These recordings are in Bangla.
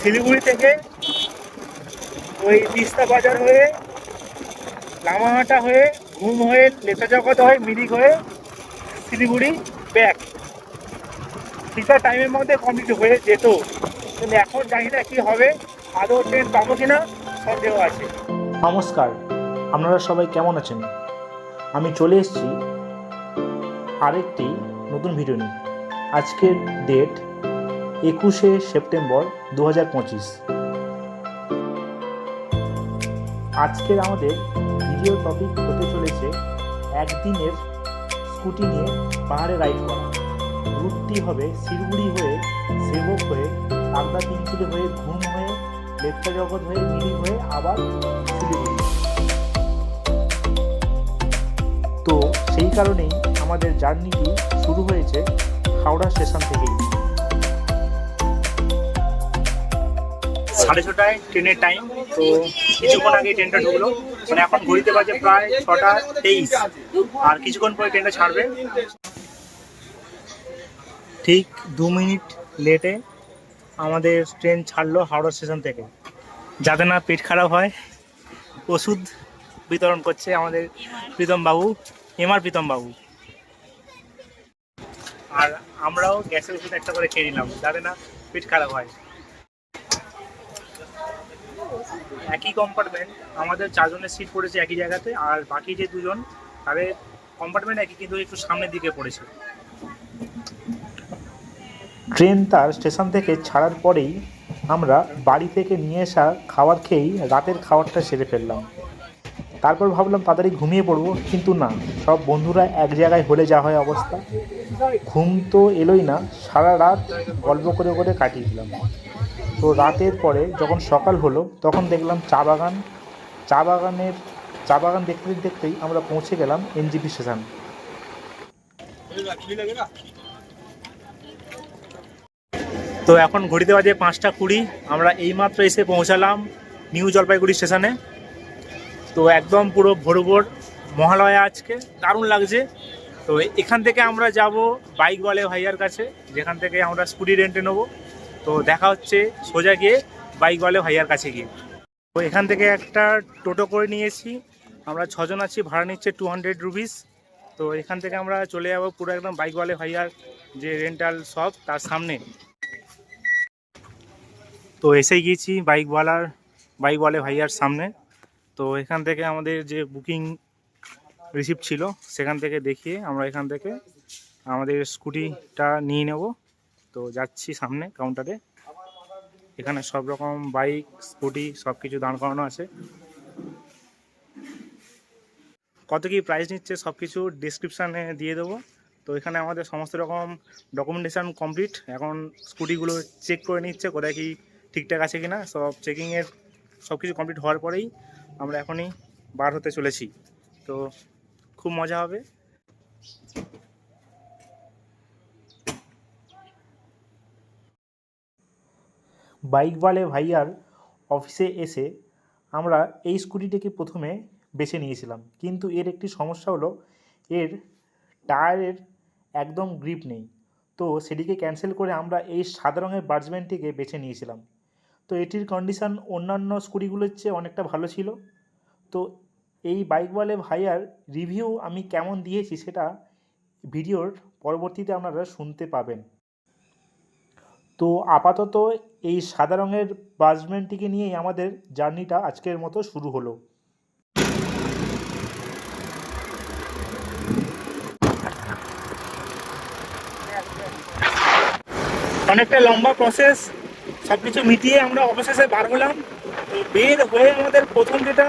শিলিগুড়ি থেকে ওই তিস্তা বাজার হয়ে, লামাহাটা হয়ে, ঘুম হয়ে লেতা জগৎ হয়ে, মিরিক হয়ে, শিলিগুড়ি ব্যাক ঠিকঠাক টাইমের মধ্যে কমপ্লিট হয়ে যেত। কিন্তু এখন জানি না কি হবে, আদৌ ট্রেন পাবো কি কিনা, সন্দেহ আছে। নমস্কার, আপনারা সবাই কেমন আছেন? আমি চলে এসেছি আরেকটি নতুন ভিডিও নিয়ে। আজকের ডেট একুশে সেপ্টেম্বর দু হাজার পঁচিশ। আজকের আমাদের ভিডিও টপিক হতে চলেছে একদিনের স্কুটি নিয়ে পাহাড়ে রাইড করা। রুটটি হবে শিলিগুড়ি হয়ে সেবক হয়ে কাকদা তিনচিলে হয়ে ঘুম হয়ে লেপ্টা জগৎ হয়ে মিরিক হয়ে আবার শিলিগুড়ি। তো সেই কারণেই আমাদের জার্নিটি শুরু হয়েছে হাওড়া স্টেশন থেকেই। সাড়ে ছটায় ট্রেনের টাইম তো কিছুক্ষণ আগে ট্রেনটা ঢুকলো। মানে এখন ঘড়িতে বাজে প্রায় ছটা তেইশ। আর কিছুক্ষণ পরে ট্রেনটা ছাড়বে। ঠিক দু মিনিট লেটে আমাদের ট্রেন ছাড়লো হাওড়া স্টেশন থেকে। যাতে না পেট খারাপ হয়, ওষুধ বিতরণ করছে আমাদের প্রীতম বাবু এমআর প্রীতম বাবু। আর আমরাও গ্যাসের ওষুধ একটা করে খেয়ে নিলাম, যাতে না পেট খারাপ হয়। একই কম্পার্টমেন্ট আমাদের চারজনের সিট পড়েছে একই জায়গাতে, আর বাকি যে দুজন, তাদের কম্পার্টমেন্ট একই, কিন্তু একটু সামনের দিকে পড়েছে। ট্রেন তার স্টেশন থেকে ছাড়ার পরেই আমরা বাড়ি থেকে নিয়ে আসা খাবার খেয়েই রাতের খাবারটা সেরে ফেললাম। তারপর ভাবলাম তাড়াতাড়ি ঘুমিয়ে পড়ব, কিন্তু না, সব বন্ধুরা এক জায়গায় হলে যা হয় অবস্থা। ঘুম তো এলোই না, সারা রাত গল্প করে করে কাটিয়ে দিলাম। তো রাতের পরে যখন সকাল হলো, তখন দেখলাম চা বাগান, চা বাগানের, চা বাগান দেখতে দেখতেই আমরা পৌঁছে গেলাম এনজিপি স্টেশন। তো এখন ঘড়িতে বাজে পাঁচটা কুড়ি, আমরা এইমাত্র এসে পৌঁছালাম নিউ জলপাইগুড়ি স্টেশনে। তো একদম পুরো ভোর ভোর মহালয়া আজকে, দারুণ লাগছে। তো এখান থেকে আমরা যাব বাইক বলে ভাইয়ার কাছে, যেখান থেকে আমরা স্কুটি রেন্টে নেব। তো দেখা হচ্ছে, সোজা গিয়ে বাইক বলে ভাইয়ার কাছে গিয়ে। তো এখান থেকে একটা টোটো করে নিয়েছি। আমরা ছজন আছি, ভাড়া নিচ্ছে টু হান্ড্রেড রুপিস তো এখান থেকে আমরা চলে যাব পুরো একদম বাইক বলে ভাইয়ার যে রেন্টাল শপ তার সামনে। তো এসে গিয়েছি বাইকওয়ালার বাইকওয়ালে ভাইয়ার সামনে। তো এখান থেকে আমাদের যে বুকিং রিসিপ্ট ছিল, সেখান থেকে দেখিয়ে আমরা এখান থেকে আমাদের স্কুটিটা নিয়ে নেব। তো যাচ্ছি সামনে কাউন্টারে এখানে সব রকম বাইক স্কুটি সব কিছু দাঁড় করানো আছে। কত কি প্রাইস নিচ্ছে সব কিছু ডিসক্রিপশানে দিয়ে দেবো। তো এখানে আমাদের সমস্ত রকম ডকুমেন্টেশন কমপ্লিট এখন স্কুটিগুলো চেক করে নিচ্ছে, কোথায় কি ঠিকঠাক আছে কি না সব চেকিংয়ের সব কিছু কমপ্লিট হওয়ার পরেই আমরা এখনই বার হতে চলেছি। তো খুব মজা হবে। বাইকওয়ালে ভাইয়ার অফিসে এসে আমরা এই স্কুটিটিকে প্রথমে বেছে নিয়েছিলাম। কিন্তু এর একটি সমস্যা হলো, এর টায়ারের একদম গ্রিপ নেই। তো সেটিকে ক্যান্সেল করে আমরা এই সাদা রঙের বার্জম্যানটিকে বেছে নিয়েছিলাম। তো এটির কন্ডিশন অন্যান্য স্কুটিগুলোর চেয়ে অনেকটা ভালো ছিল। তো এই বাইকওয়ালে ভাইয়ার রিভিউ আমি কেমন দিয়েছি সেটা ভিডিওর পরবর্তীতে আপনারা শুনতে পাবেন। তো আপাতত এই সাদা রঙের বাসম্যানটিকে নিয়েই আমাদের জার্নিটা আজকের মতো শুরু হলো। অনেকটা লম্বা প্রসেস সব কিছু মিটিয়ে আমরা অবশেষে বার হলাম। বের হয়ে আমাদের প্রথম যেটা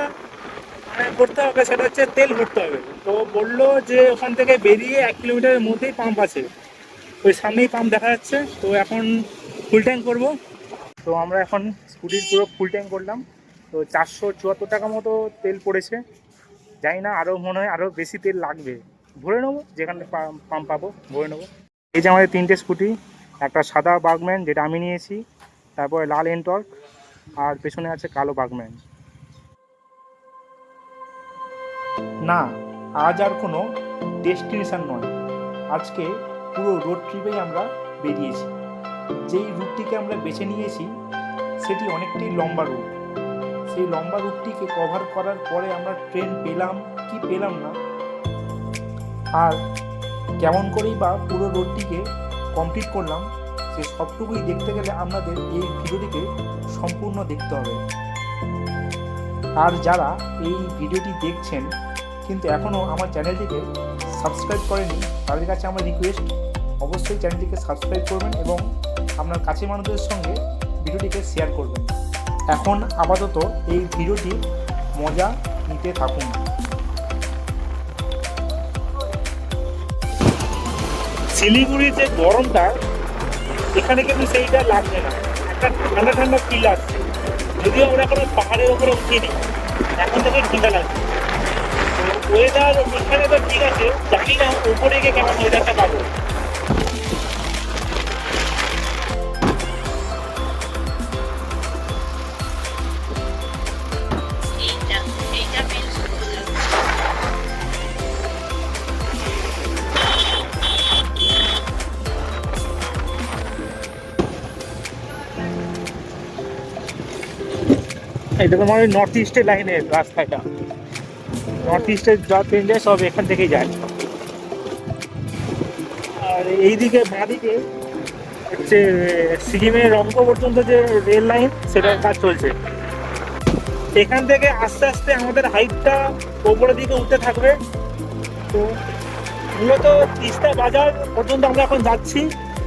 মানে করতে হবে সেটা হচ্ছে তেল ভরতে হবে। তো বলল যে ওখান থেকে বেরিয়ে এক কিলোমিটারের মধ্যেই পাম্প আছে। ওই সামনেই পাম্প দেখা যাচ্ছে, তো এখন ফুল ট্যাঙ্ক করব। তো আমরা এখন স্কুটির পুরো ফুল ট্যাঙ্ক করলাম। তো চারশো চুয়াত্তর টাকা মতো তেল পড়েছে। জানি না আরও মনে হয় আরও বেশি তেল লাগবে। ভরে নেব, যেখানে পাম্প পাবো, ভরে নেব। এই যে আমাদের তিনটে স্কুটি, একটা সাদা বাগম্যান, যেটা আমি নিয়েছি, তারপরে লাল এনটর্ক আর পেছনে আছে কালো বাগম্যান। না, আজ আর কোনো ডেস্টিনেশন নয়। আজকে পুরো রোড ট্রিপেই আমরা বেরিয়েছি। যেই রুটটিকে আমরা বেছে নিয়েছি, সেটি অনেকটাই লম্বা রুট সেই লম্বা রুটটিকে কভার করার পরে আমরা ট্রেন পেলাম, কি পেলাম না? আর কেমন করেই বা পুরো রোডটিকে কমপ্লিট করলাম, সে সবটুকুই দেখতে গেলে আপনাদের এই ভিডিওটিকে সম্পূর্ণ দেখতে হবে। আর যারা এই ভিডিওটি দেখছেন কিন্তু এখনও আমার চ্যানেলটিকে সাবস্ক্রাইব করেনি, তাদের কাছে আমার রিকোয়েস্ট অবশ্যই চ্যানেলটিকে সাবস্ক্রাইব করবেন এবং আপনার কাছে মানুষদের সঙ্গে ভিডিওটিকে শেয়ার করবেন। এখন আপাতত এই ভিডিওটি মজা নিতে থাকুন। শিলিগুড়ির যে গরমটা, এখানে কিন্তু সেইটা লাগবে না। একটা ঠান্ডা ঠান্ডা ফিল আসছে। যদিও আমরা কোনো পাহাড়ের উপরে উঠিনি, এখন থেকে ঠান্ডা লাগছে। ওয়েদার এখানে তো ঠিক আছে জানি না উপরে গিয়ে কেমন ওয়েদারটা পাবো। এটা তোমার ওই নর্থ ইস্টের লাইনের রাস্তাটা। নর্থ ইস্টের যা ট্রেন যায় সব এখান থেকেই যায়। আর এইদিকে বাঁদিকে হচ্ছে, সিকিমের রংপো পর্যন্ত যে রেল লাইন, সেটার কাজ চলছে। এখান থেকে আস্তে আস্তে আমাদের হাইটটা ওপরের দিকে উঠতে থাকবে। তো মূলত তিস্তা বাজার পর্যন্ত আমরা এখন যাচ্ছি।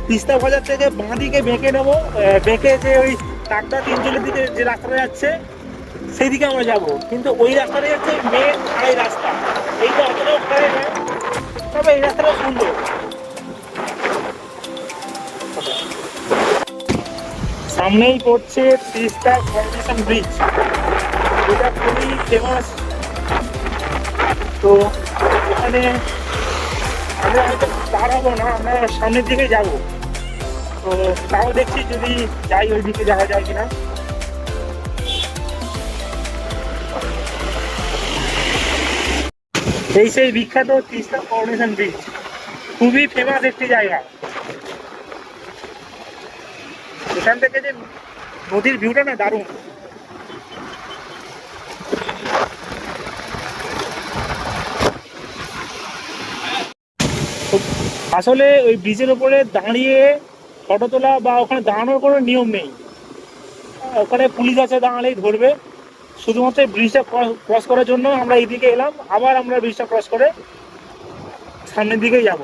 তিস্তা বাজার থেকে বাঁ দিকে বেঁকে নেব। বেঁকে যে ওই টাকটা তিনজনের দিকে যে রাস্তাটা যাচ্ছে সেই দিকে আমরা যাব। কিন্তু ওই রাস্তাটা যাচ্ছে মেন আড়াই রাস্তা। এইটা অতটাও খারাপ তবে এই রাস্তাটা সুন্দর। সামনেই পড়ছে তিস্তা ফাউন্ডেশন ব্রিজ এটা খুবই ফেমাস তো এখানে আমরা হয়তো দাঁড়াবো না, আমরা সামনের দিকে যাব। তো তাও দেখছি যদি যাই ওই দিকে যাওয়া যায় কিনা। এই সেই বিখ্যাত তিস্তা ফাউন্ডেশন ব্রিজ। খুবই ফেমাস একটি জায়গা। এখান থেকে যে নদীর ভিউটা না, দারুণ। আসলে ওই ব্রিজের উপরে দাঁড়িয়ে ফটো তোলা বা ওখানে দাঁড়ানোর কোনো নিয়ম নেই। ওখানে পুলিশ আছে, দাঁড়ালেই ধরবে। শুধুমাত্র ব্রিজটা ক্রস করার জন্য আমরা এইদিকে এলাম, আবার আমরা ব্রিজটা ক্রস করে সামনের দিকেই যাব।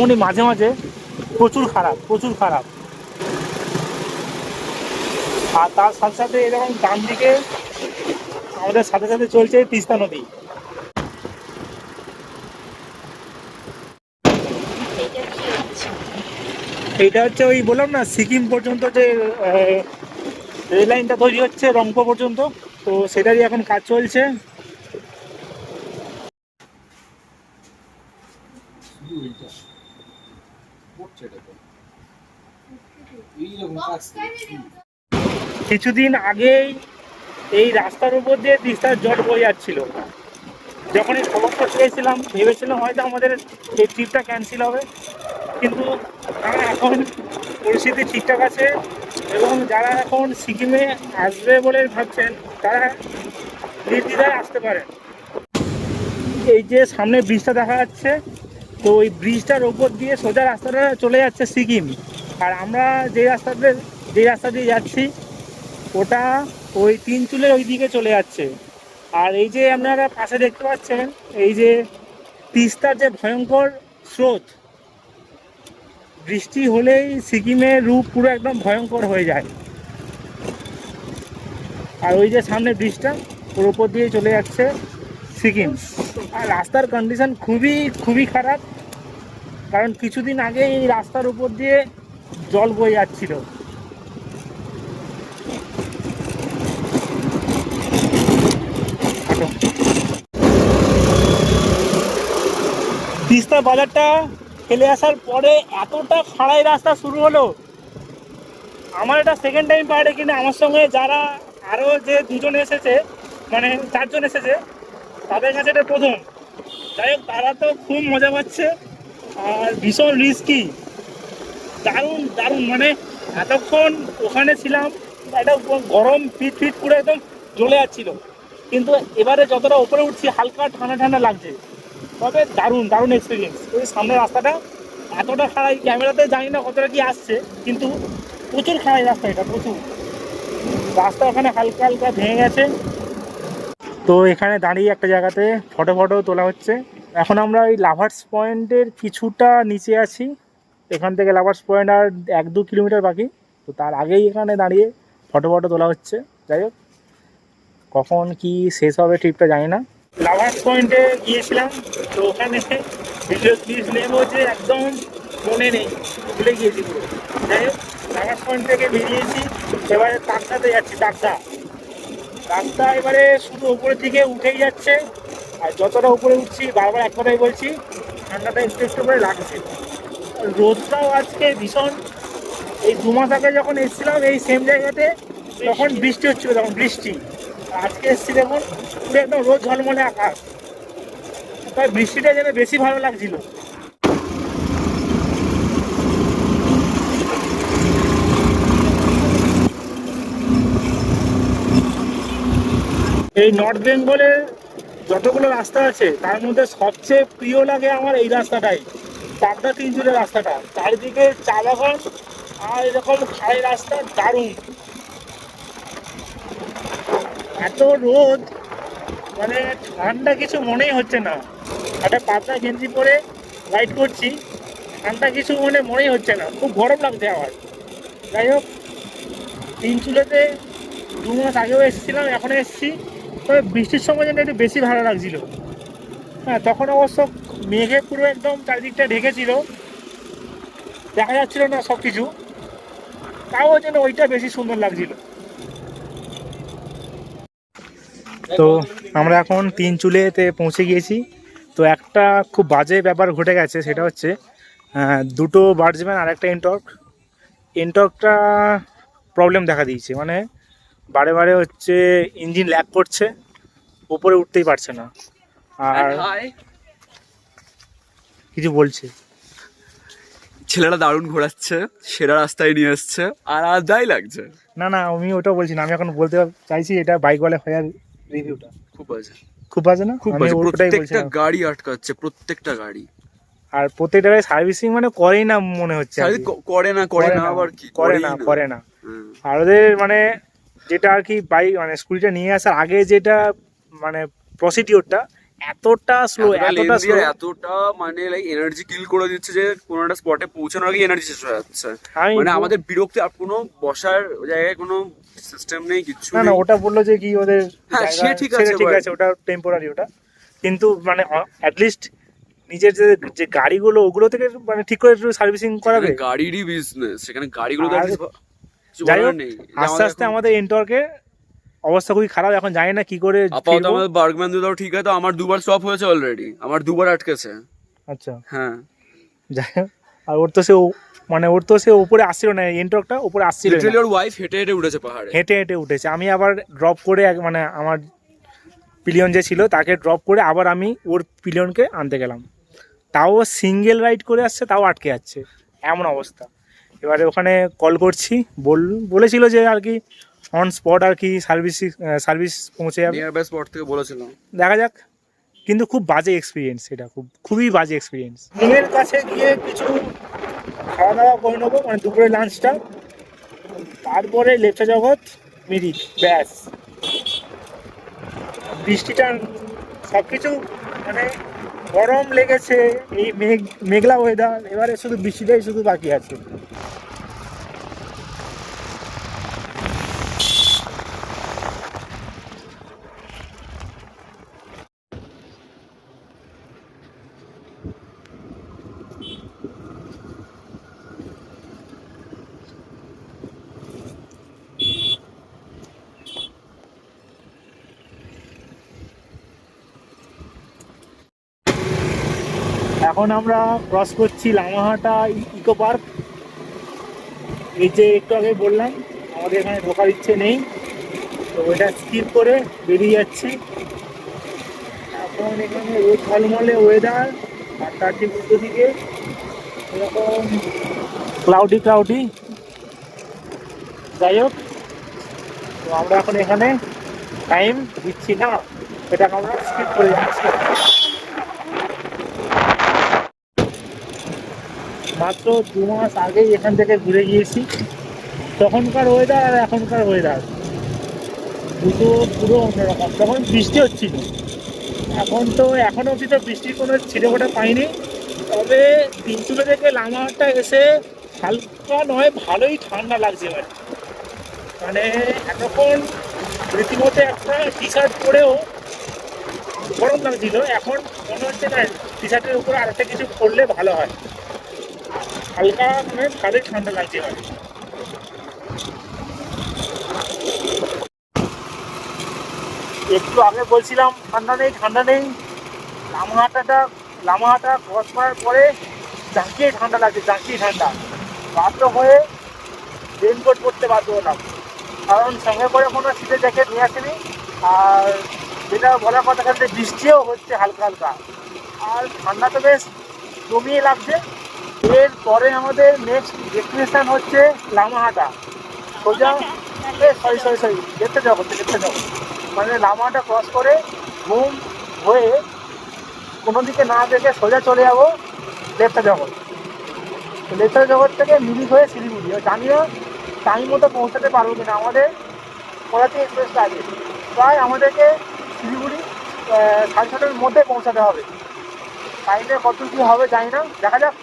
এমনই মাঝে মাঝে প্রচুর খারাপ প্রচুর খারাপ। আর তার সাথে সাথে এরকম ডান দিকে আমাদের সাথে সাথে চলছে তিস্তা নদী। হচ্ছে হচ্ছে ওই বললাম না, সিকিম পর্যন্ত যে রেল লাইনটা তৈরি হচ্ছে রংপো পর্যন্ত, তো সেটারই এখন কাজ চলছে। কিছুদিন আগেই এই রাস্তার উপর দিয়ে তিস্তার জট বয়ে যাচ্ছিল। যখন এই খবরটা পেয়েছিলাম ভেবেছিলাম হয়তো আমাদের এই ট্রিপটা ক্যান্সেল হবে। কিন্তু তারা এখন পরিস্থিতি ঠিকঠাক আছে এবং যারা এখন সিকিমে আসবে বলে ভাবছেন, তারা নির্দ্বিধায় আসতে পারেন। এই যে সামনে ব্রিজটা দেখা যাচ্ছে, তো ওই ব্রিজটার ওপর দিয়ে সোজা রাস্তাটা চলে যাচ্ছে সিকিম। আর আমরা যে রাস্তাতে যে রাস্তা দিয়ে যাচ্ছি ওটা ওই তিন চুলের ওই দিকে চলে যাচ্ছে। আর এই যে আপনারা পাশে দেখতে পাচ্ছেন, এই যে তিস্তার যে ভয়ঙ্কর স্রোত, বৃষ্টি হলেই সিকিমের রূপ পুরো একদম ভয়ঙ্কর হয়ে যায়। আর ওই যে সামনে ব্রিজটা, ওর ওপর দিয়ে চলে যাচ্ছে সিকিম। আর রাস্তার কন্ডিশন খুবই খুবই খারাপ, কারণ কিছুদিন আগে এই রাস্তার উপর দিয়ে জল বয়ে যাচ্ছিল। বাজারটা ফেলে আসার পরে এতটা খাড়াই রাস্তা শুরু হলো। আমার এটা সেকেন্ড টাইম পাহাড়ে কিনে, আমার সঙ্গে যারা আরও যে দুজন এসেছে মানে চারজন এসেছে, তাদের কাছে এটা প্রথম। যাই হোক, তারা তো খুব মজা পাচ্ছে আর ভীষণ রিস্কি দারুণ দারুণ মানে এতক্ষণ ওখানে ছিলাম, একটা গরম ফিট ফিট পুরো একদম জ্বলে যাচ্ছিল। কিন্তু এবারে যতটা উপরে উঠছি, হালকা ঠান্ডা ঠান্ডা লাগছে। তবে দারুণ দারুণ এক্সপিরিয়েন্স ওই সামনের রাস্তাটা, এতটা খাড়াই ক্যামেরাতে জানি না কতটা কি আসছে, কিন্তু প্রচুর খাড়াই রাস্তা এটা, প্রচুর। রাস্তা ওখানে হালকা হালকা ভেঙে গেছে। তো এখানে দাঁড়িয়ে একটা জায়গাতে ফটো ফটো তোলা হচ্ছে। এখন আমরা ওই লাভার্স পয়েন্টের কিছুটা নিচে আছি। এখান থেকে লাভার্স পয়েন্ট আর এক, দু কিলোমিটার বাকি। তো তার আগেই এখানে দাঁড়িয়ে ফটো ফটো তোলা হচ্ছে। যাই হোক, কখন কি শেষ হবে ট্রিপটা জানি না। লাভার্স পয়েন্টে গিয়েছিলাম, তো ওখানে ভিডিও ক্লিপ নেব যে একদম মনে নেই, ভুলে গিয়েছি পুরো। যাই হোক লাভার্স পয়েন্ট থেকে বেরিয়েছি, এবারে তাকদাতে যাচ্ছি, তাকদা। রাস্তা এবারে শুধু উপরের দিকে উঠেই যাচ্ছে, আর যতটা উপরে উঠছি, বারবার এক কথাই বলছি, ঠান্ডাটা একটু একটু করে লাগছে। রোদটাও আজকে ভীষণ। এই দু মাস আগে যখন এসেছিলাম এই সেম জায়গাতে, তখন বৃষ্টি হচ্ছিল, তখন বৃষ্টি। আজকে এসেছি দেখুন পুরো একদম রোদ ঝলমলে আকাশ। তাই বৃষ্টিটা যেন বেশি ভালো লাগছিল। এই নর্থ বেঙ্গলে যতগুলো রাস্তা আছে, তার মধ্যে সবচেয়ে প্রিয় লাগে আমার এই রাস্তাটাই, পাবনা তিনজুলের রাস্তাটা। চারিদিকে চা বাগান আর এরকম খাই রাস্তা দারুণ। এত রোদ মানে ঠান্ডা কিছু মনেই হচ্ছে না। একটা পাতলা গেঞ্জি পরে রাইড করছি, ঠান্ডা কিছু মানে মনেই হচ্ছে না, খুব গরম লাগছে আমার। যাই হোক, তিন চুলেতে দু মাস আগেও এসেছিলাম, এখন এসেছি। তবে বৃষ্টির সময় যেন একটু বেশি ভালো লাগছিল। হ্যাঁ তখন অবশ্য মেঘে পুরো একদম চারিদিকটা ঢেকেছিল। দেখা যাচ্ছিল না সব কিছু তাও যেন ওইটা বেশি সুন্দর লাগছিল। তো আমরা এখন তিন চুলেতে পৌঁছে গিয়েছি। তো একটা খুব বাজে ব্যাপার ঘটে গেছে সেটা হচ্ছে দুটো বার্জম্যান আর একটা এনটর্ক এনটর্কটা প্রবলেম দেখা দিয়েছে মানে বারে বারে হচ্ছে ইঞ্জিন ল্যাক করছে উপরে উঠতেই পারছে না। আর কিছু বলছে? ছেলেটা দারুণ ঘোরাচ্ছে সেরা রাস্তায় নিয়ে আসছে আর আলাদাই লাগছে। না না আমি ওটা বলছি না আমি এখন বলতে চাইছি এটা বাইকওয়ালা হয়ার রিভিউটা খুব বাজে। খুব বাজে না? খুব বাজে। প্রত্যেকটা গাড়ি আটকাচ্ছে প্রত্যেকটা গাড়ি। আর প্রত্যেকটা সার্ভিসিং মানে করেই না মনে হচ্ছে করে না করে না আবার কি? করে না করে না। আর ওদের মানে যেটা আর কি বাইক মানে স্কুটিটা নিয়ে আসার আগে যেটা মানে প্রসিডিওরটা এতটা স্লো এতটা স্লো এতটা মানে লাইক এনার্জি কিল করে দিচ্ছে যে কোনো একটা স্পটে পৌঁছানোর আগে এনার্জি শেষ হয়ে যাচ্ছে। মানে আমাদের বিরক্তি আর কোনো বসার জায়গায় কোনো সিস্টেম নেই কিচ্ছু না না ওটা বলল যে কি ওদের হ্যাঁ, সে ঠিক আছে ঠিক আছে ওটা টেম্পোরারি ওটা। কিন্তু মানে অ্যাটলিস্ট নিজের যে যে গাড়িগুলো ওগুলো থেকে মানে ঠিক করে সার্ভিসিং করাবে? গাড়িরই বিজনেস সেখানে গাড়িগুলো তো আর আর কিছু কিছু যাই হোক, আস্তে আস্তে আমাদের এন্টর্কের অবস্থা খুবই খারাপ এখন জানি না কি করে আপাতত। আমাদের বার্গম্যান দুটাও ঠিক আছে তো আমার দুবার স্টপ হয়েছে অলরেডি আমার দুবার আটকেছে। আচ্ছা। হ্যাঁ। যাই। আর ওর তো সে মানে ওর তো সে উপরে আসছিল না এন্টর্কটা উপরে আসছিল। লিটারালি ওর ওয়াইফ হেঁটে হেঁটে উঠেছে পাহাড়ে। হেঁটে হেঁটে উঠেছে। আমি আবার ড্রপ করে মানে আমার পিলিয়ন যে ছিল তাকে ড্রপ করে আবার আমি ওর পিলিয়নকে আনতে গেলাম। তাও সিঙ্গেল রাইড করে আসছে তাও আটকে যাচ্ছে। এমন অবস্থা। এবারে ওখানে কল করছি বল বলেছিল যে আর কি অন স্পট আর কি সার্ভিস সার্ভিস পৌঁছে যাবে। নিয়ার বাই স্পট থেকে বলেছিলাম। দেখা যাক। কিন্তু খুব বাজে এক্সপিরিয়েন্স এটা খুব খুবই বাজে এক্সপিরিয়েন্স রুমের কাছে গিয়ে কিছু খাওয়া দাওয়া করে নেব মানে দুপুরে লাঞ্চটা তারপরে লেপচা জগৎ মিরিক ব্যাস। বৃষ্টিটা সব কিছু মানে গরম লেগেছে এই মেঘ মেঘলা ওয়েদার এবারে শুধু বৃষ্টিটাই শুধু বাকি আছে। আমরা ক্রস করছি লামাহাটা ইকো পার্ক এই যে একটু আগে বললাম, আমাদের এখানে ঢোকার ইচ্ছে নেই। তো ওইটা স্কিপ করে বেরিয়ে যাচ্ছি। এখন এখানে রোদ ঝলমলে ওয়েদার আর তার ঠিক উল্টো দিকে এরকম ক্লাউডি ক্লাউডি যাই হোক, তো আমরা এখন এখানে টাইম দিচ্ছি না। এটাকে আমরা স্কিপ করে যাচ্ছি মাত্র দু মাস আগেই এখান থেকে ঘুরে গিয়েছি। তখনকার ওয়েদার আর এখনকার ওয়েদার দুটো পুরো অন্যরকম। তখন বৃষ্টি হচ্ছিল। এখন তো, এখন অবধি তো বৃষ্টির কোনো ছিটে ফোটা পাইনি। তবে তিনচুলে থেকে লামাহাটটা এসে হালকা নয়, ভালোই ঠান্ডা লাগছে এবার মানে এতক্ষণ রীতিমতো একটা টি শার্ট পরেও গরম লাগছিল। এখন মনে হচ্ছে না টি শার্টের উপরে আরেকটা কিছু পরলে ভালো হয়। হালকা মানে ভালোই ঠান্ডা লাগছে। একটু আগে বলছিলাম, ঠান্ডা নেই ঠান্ডা নেই। লামাহাটাটা লামাহাটা ক্রস করার পরে জাঁকিয়ে ঠান্ডা লাগছে জাঁকিয়ে ঠান্ডা। বাধ্য হয়ে রেনকোট পরতে বাধ্য হলাম। কারণ সঙ্গে করে কোনো শীতের জ্যাকেট নিয়ে আসেনি, আর যেটা বলার কথা বৃষ্টিও হচ্ছে হালকা হালকা। আর ঠান্ডা তো বেশ জমিয়ে লাগছে। এরপরে আমাদের নেক্সট ডেস্টিনেশন হচ্ছে লামাহাটা। সোজা? সরি সরি সরি দেখতে যাব দেখতে যাব। মানে লামাটা ক্রস করে ঘুম হয়ে কোনো দিকে না দেখে সোজা চলে যাব লেফটা জগৎ। লেফটা জগৎ থেকে মিরিক হয়ে শিলিগুড়ি। জানি টাইম মতো পৌঁছাতে পারব কিনা? আমাদের করাচি এক্সপ্রেসটা আছে। প্রায় আমাদেরকে শিলিগুড়ি সাড়ে ছটার মধ্যে পৌঁছাতে হবে। টাইমে কত কী হবে জানি না। দেখা যাক।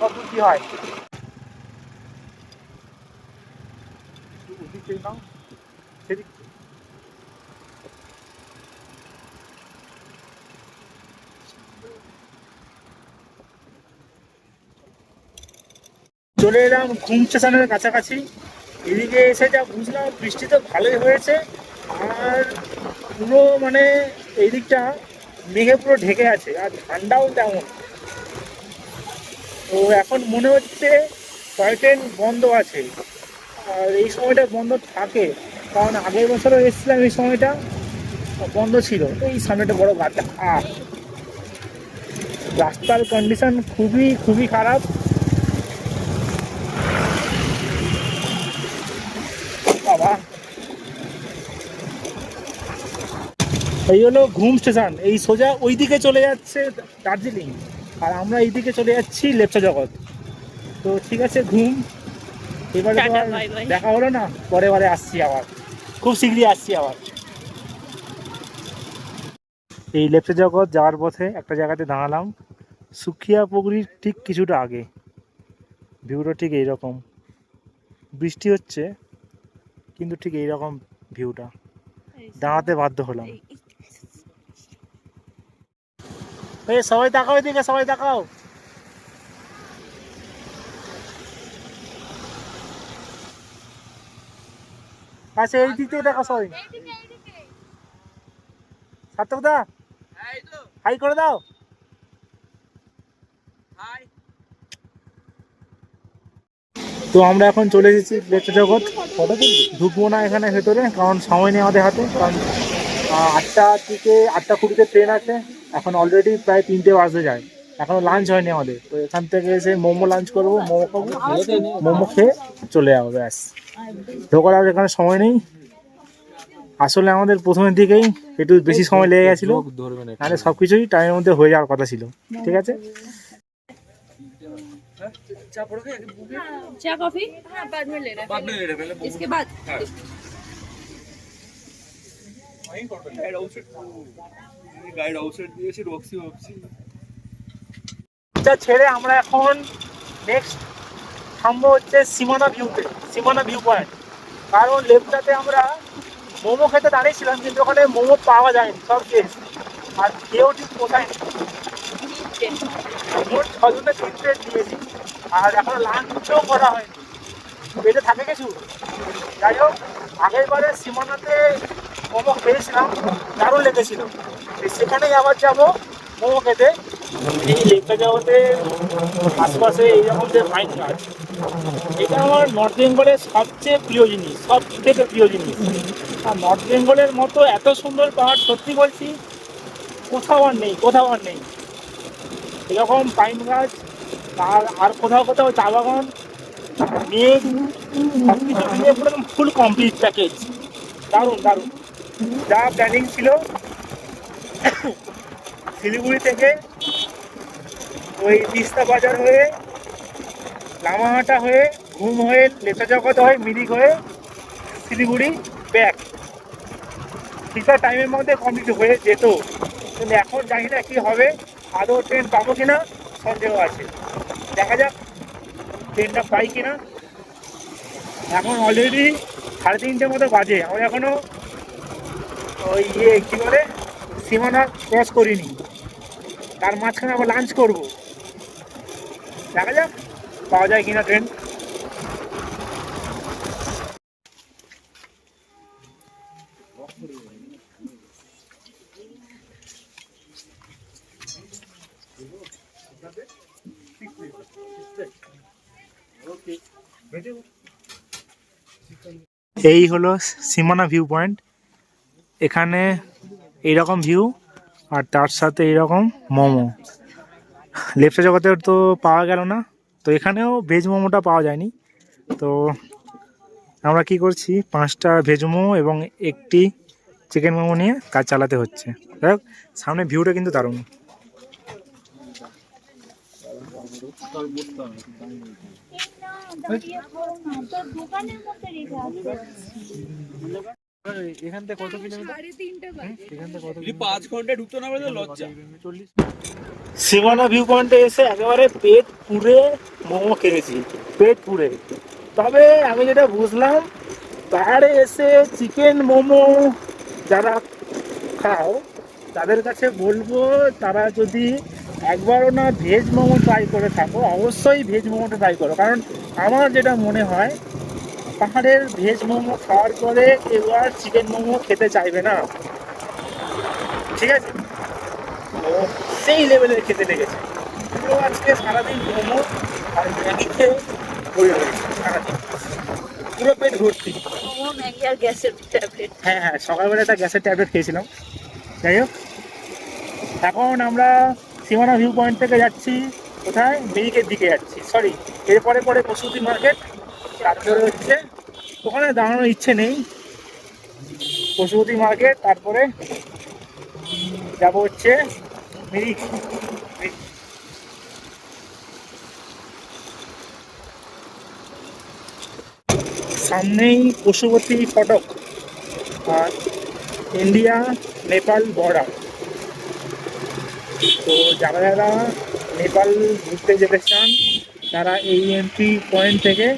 হয়। চলে এলাম ঘুম স্টেশনের কাছাকাছি। এদিকে এসে যা বুঝলাম, বৃষ্টি তো ভালোই হয়েছে। আর পুরো মানে এই দিকটা মেঘে পুরো ঢেকে আছে, আর ঠান্ডাও তেমন। তো এখন মনে হচ্ছে টয় ট্রেন বন্ধ আছে। আর এই সময়টা বন্ধ থাকে। কারণ আগের বছরও এসেছিলাম এই সময়টা বন্ধ ছিল। এই সামনেটা বড় গাছ। আহ রাস্তার কন্ডিশন খুবই খুবই খারাপ। বাবা। এই হলো ঘুম স্টেশন। এই সোজা ওই দিকে চলে যাচ্ছে দার্জিলিং। আর আমরা এই দিকে চলে যাচ্ছি লেপচা জগৎ। তো ঠিক আছে ঘুম। এবারে. দেখা হলো না পরে বারে আসছি আবার। খুব শীঘ্রই আসছি আবার। এই লেপচা জগৎ যাওয়ার পথে একটা জায়গাতে দাঁড়ালাম। সুখিয়া পুকুরির ঠিক কিছুটা আগে। ভিউটা ঠিক এইরকম। বৃষ্টি হচ্ছে কিন্তু ঠিক এইরকম ভিউটা। দাঁড়াতে বাধ্য হলাম। এই সবাই তাকাও এদিকে সবাই তাকাও। আচ্ছা এই দিক দেখো সবাই। সার্থক দা হাই করে দাও। তো আমরা এখন চলে এসেছি লেচা জগৎ। ঢুকবো না এখানে ভেতরে কারণ সময় নেই আমাদের হাতে কারণ আটটা থেকে আটটা কুড়িতে ট্রেন আছে। এখন অলরেডি প্রায় তিনটে বাজতে যায় এখনো লাঞ্চ হয়নি আমাদের তো এখান থেকে এসে মোমো লাঞ্চ করবো মোমো খাবো মোমো খেয়ে চলে যাবো ব্যাস ঢোকার আর এখানে সময় নেই আসলে আমাদের প্রথমের দিকেই একটু বেশি সময় লেগে গেছিলো নাহলে সব কিছুই টাইমের মধ্যে হয়ে যাওয়ার কথা ছিল ঠিক আছে चाय कॉफी हाँ बाद में ले रहे बाद में ले रहे इसके बाद গাইড আউটসাইড দিয়েছি রক্সি রক্সি এটা ছেড়ে আমরা এখন নেক্সট থামবো হচ্ছে সীমানা ভিউতে সীমানা ভিউ পয়েন্ট কারণ লেফটাতে আমরা মোমো খেতে দাঁড়িয়েছিলাম, কিন্তু ওখানে মোমো পাওয়া যায়নি, সব শেষ। আর কেউ ঠিক কোথায় মোট ছজনে তিন দিয়েছি। আর এখন লাঞ্চও করা হয়নি। পেটে থাকে কিছু? যাই হোক আগের বারে সীমানাতে মোমো খেয়েছিলাম দারুণ লেগেছিল। সেখানেই আবার যাব মোমো খেতে এই লেকটা জগতে আশপাশে এইরকম যে পাইন গাছ এটা আমার নর্থ বেঙ্গলের সবচেয়ে প্রিয় জিনিস সব থেকে প্রিয় জিনিস। আর নর্থ বেঙ্গলের মতো এত সুন্দর পাহাড়, সত্যি বলছি, কোথাও আর নেই, কোথাও আর নেই। এরকম পাইন গাছ, আর আর কোথাও কোথাও চা বাগান মেঘ সব কিছু মিলিয়ে পুরো ফুল কমপ্লিট প্যাকেজ দারুণ দারুণ। যা প্ল্যানিং ছিল, শিলিগুড়ি থেকে ওই তিস্তা বাজার হয়ে, লামাহাটা হয়ে, ঘুম হয়ে লেপা জগৎ হয়ে, মিরিক হয়ে, শিলিগুড়ি ব্যাক ঠিকঠাক টাইমের মধ্যে কমপ্লিট হয়ে যেত। কিন্তু এখন জানি না কি হবে, আদৌ ট্রেন পাবো কিনা, সন্দেহ আছে। দেখা যাক ট্রেনটা পাই কিনা। এখন অলরেডি সাড়ে তিনটে মতো বাজে। আমরা এখনও ওই ইয়ে কী বলে? সীমানা ক্রস করিনি। তার মাঝখানে আবার লাঞ্চ করব। দেখা যাক, পাওয়া যায় কিনা ট্রেন এই হলো সীমানা ভিউ পয়েন্ট এখানে এইরকম ভিউ আর তার সাথে এইরকম মোমো। লেপসা জগতের তো পাওয়া গেল না তো এখানেও ভেজ মোমোটা পাওয়া যায়নি। তো আমরা কি করছি পাঁচটা ভেজ মোমো এবং একটি চিকেন মোমো নিয়ে কাজ চালাতে হচ্ছে। হোক, সামনে ভিউটা কিন্তু দারুণ। দোকানের মধ্যে এখান থেকে কত কিলোমিটার? পাঁচ ঘণ্টা ঢুকতে না পারে লজ্জা। সীমানা ভিউ পয়েন্টে এসে একেবারে পেট পুড়ে মোমো খেয়েছি পেট পুড়ে। তবে আমি যেটা বুঝলাম পাহাড়ে এসে চিকেন মোমো যারা খাও তাদের কাছে বলব তারা যদি একবারও না ভেজ মোমো ট্রাই করে থাকো অবশ্যই ভেজ মোমোটা ট্রাই করো। কারণ আমার যেটা মনে হয় পাহাড়ের ভেজ মোমো খাওয়ার পরে কেউ আর চিকেন মোমো খেতে চাইবে না। ঠিক আছে? তো সেই লেভেলের খেতে লেগেছে। পুরো আজকে সারাদিন মোমো আর ম্যাগি খেয়ে রয়েছে সারাদিন। পুরো পেট ভর্তি। ম্যাগি আর গ্যাসের ট্যাবলেট। হ্যাঁ হ্যাঁ সকালবেলা একটা গ্যাসের ট্যাবলেট খেয়েছিলাম। যাই হোক। এখন আমরা সীমানা ভিউ পয়েন্ট থেকে যাচ্ছি। কোথায়? মিরিকের দিকে যাচ্ছি। সরি এরপরে পরে পশুপতি মার্কেট তারপরে হচ্ছে ওখানে দাঁড়ানোর ইচ্ছে নেই। পশুপতি মার্কেট তারপরে যাব হচ্ছে মিরিক। সামনেই পশুপতি ফটক আর ইন্ডিয়া, নেপাল বর্ডার। তো যারা যারা নেপাল ঘুরতে যেতে চান, তারা এই এন্ট্রি পয়েন্ট থেকে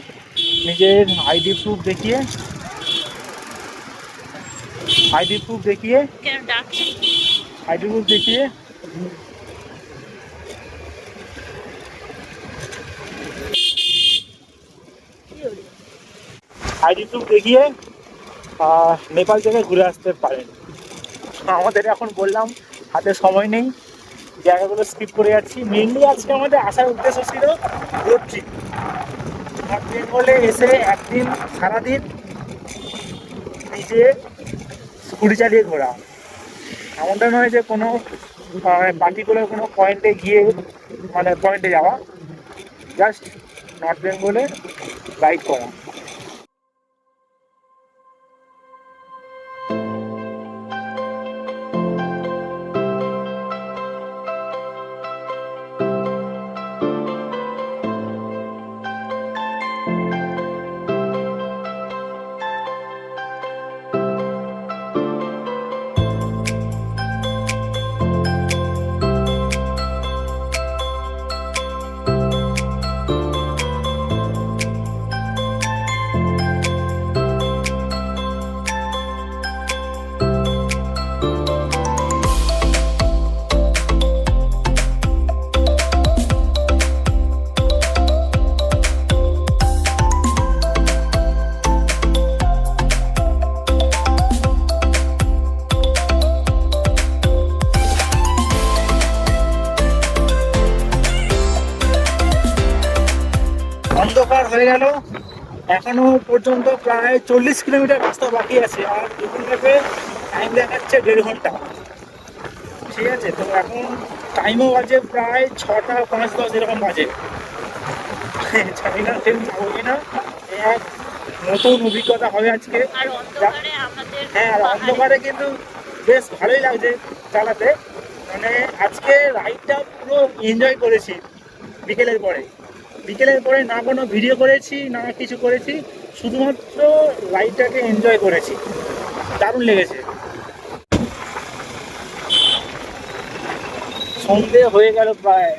নিজের আইডি প্রুফ দেখিয়ে আইডি প্রুফ দেখিয়ে আইডি প্রুফ দেখিয়ে আইডি প্রুফ দেখিয়ে নেপাল থেকে ঘুরে আসতে পারেন। আমাদের এখন বললাম হাতে সময় নেই জায়গাগুলো স্কিপ করে যাচ্ছি। মেনলি আজকে আমাদের আসার উদ্দেশ্য ছিল রোড ট্রিপ নর্থ বেঙ্গলে এসে একদিন সারাদিন নিজে স্কুটি চালিয়ে ঘোরা। এমনটা নয় যে কোনো পার্টিকুলার কোনো পয়েন্টে গিয়ে মানে পয়েন্টে যাওয়া। জাস্ট নর্থ বেঙ্গলে রাইড করা। হয়ে গেল। এখনও পর্যন্ত প্রায় চল্লিশ কিলোমিটার রাস্তা বাকি আছে আর গুগল ম্যাপে টাইম দেখাচ্ছে দেড় ঘণ্টা। ঠিক আছে তো এখন টাইমও বাজে প্রায় ছটা পাঁচ দশ এরকম বাজে। জানি না ট্রেন যাব কিনা এক নতুন অভিজ্ঞতা হবে আজকে। হ্যাঁ আর অন্ধকারে কিন্তু বেশ ভালোই লাগছে চালাতে। মানে আজকে রাইডটা পুরো এনজয় করেছি বিকেলের পরে। বিকেলের পরে না কোনো ভিডিও করেছি না কিছু করেছি শুধুমাত্র লাইটটাকে এনজয় করেছি। দারুণ লেগেছে। সন্ধে হয়ে গেল প্রায়।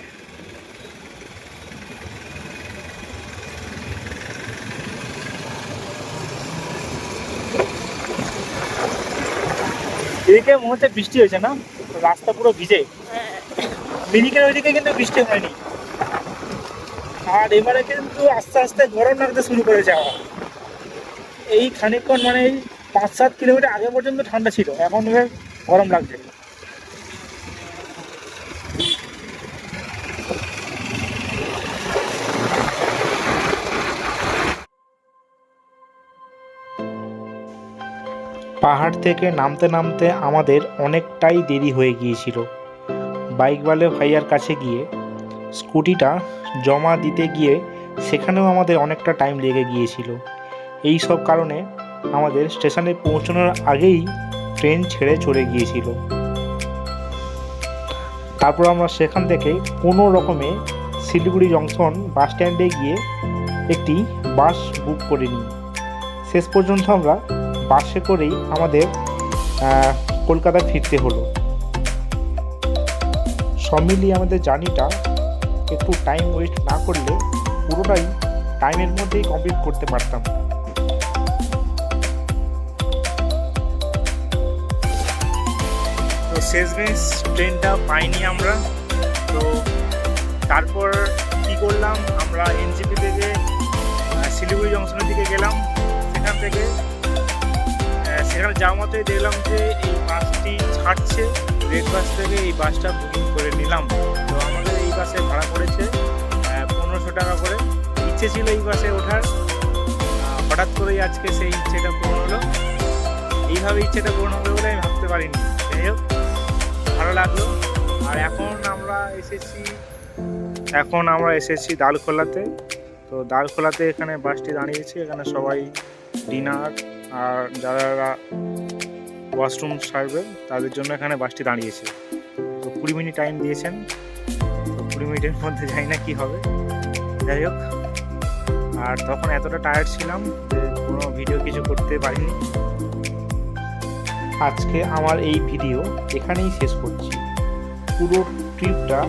এদিকে মনে হচ্ছে বৃষ্টি হয়েছে না? রাস্তা পুরো ভিজে। হ্যাঁ, মিরিকের ওইদিকে কিন্তু বৃষ্টি হয়নি। আর এবারে কিন্তু আস্তে আস্তে গরম লাগতে শুরু করে যাওয়া এই খানিকক্ষণ মানে এই পাঁচ সাত কিলোমিটার আগে পর্যন্ত ঠান্ডা ছিল, এখন গরম লাগছে। পাহাড় থেকে নামতে নামতে আমাদের অনেকটাই দেরি হয়ে গিয়েছিল। বাইকওয়ালে ভাইয়ার কাছে গিয়ে স্কুটিটা জমা দিতে গিয়ে সেখানেও আমাদের অনেকটা টাইম লেগে গিয়েছিল। এই সব কারণে আমাদের স্টেশনে পৌঁছানোর আগেই ট্রেন ছেড়ে চলে গিয়েছিল। তারপর আমরা সেখান থেকে কোনো রকমে শিলিগুড়ি জংশন বাস স্ট্যান্ডে গিয়ে একটি বাস বুক করে নিই। শেষ পর্যন্ত আমরা বাসে করেই আমাদের কলকাতা ফিরতে হলো। সব মিলিয়ে আমাদের জার্নিটা একটু টাইম ওয়েস্ট না করলে পুরোটাই টাইমের মধ্যেই কমপ্লিট করতে পারতাম। তো শেষমেশ ট্রেনটা পাইনি আমরা। তো তারপর কি করলাম? আমরা এনজিপি থেকে শিলিগুড়ি জংশনের দিকে গেলাম। সেখান থেকে সেখানে যাওয়া মতোই দেখলাম যে এই বাসটি ছাড়ছে। বাস থেকে এই বাসটা বুকিং করে নিলাম। তো বাসে ভাড়া পড়েছে পনেরোশো টাকা করে। ইচ্ছে ছিল এই বাসে ওঠার। হঠাৎ করেই আজকে সেই ইচ্ছেটা পূরণ হলো। এইভাবে ইচ্ছেটা পূরণ হবে বলে আমি ভাবতে পারিনি। যাই হোক, ভালো লাগল। আর এখন আমরা এসেছি, এখন আমরা এসেছি দালখোলাতে। তো দালখোলাতে এখানে বাসটি দাঁড়িয়েছে, এখানে সবাই ডিনার আর যারা ওয়াশরুম সার্ভে তাদের জন্য এখানে বাসটি দাঁড়িয়েছে। তো কুড়ি মিনিট টাইম দিয়েছেন। কুড়ি মিনিটের মধ্যে জানি না কী হবে। যাই হোক, আর তখন এতটা টায়ার্ড ছিলাম যে কোনো ভিডিও কিছু করতে পারিনি। আজকে আমার এই ভিডিও এখানেই শেষ করছি। পুরো ট্রিপটা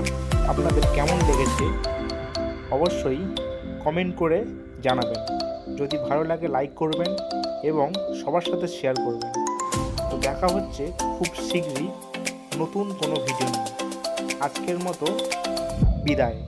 আপনাদের কেমন লেগেছে অবশ্যই কমেন্ট করে জানাবেন। যদি ভালো লাগে লাইক করবেন এবং সবার সাথে শেয়ার করবেন। তো দেখা হচ্ছে খুব শীঘ্রই নতুন কোনো ভিডিও নিয়ে। আজকের মতো বিদায়।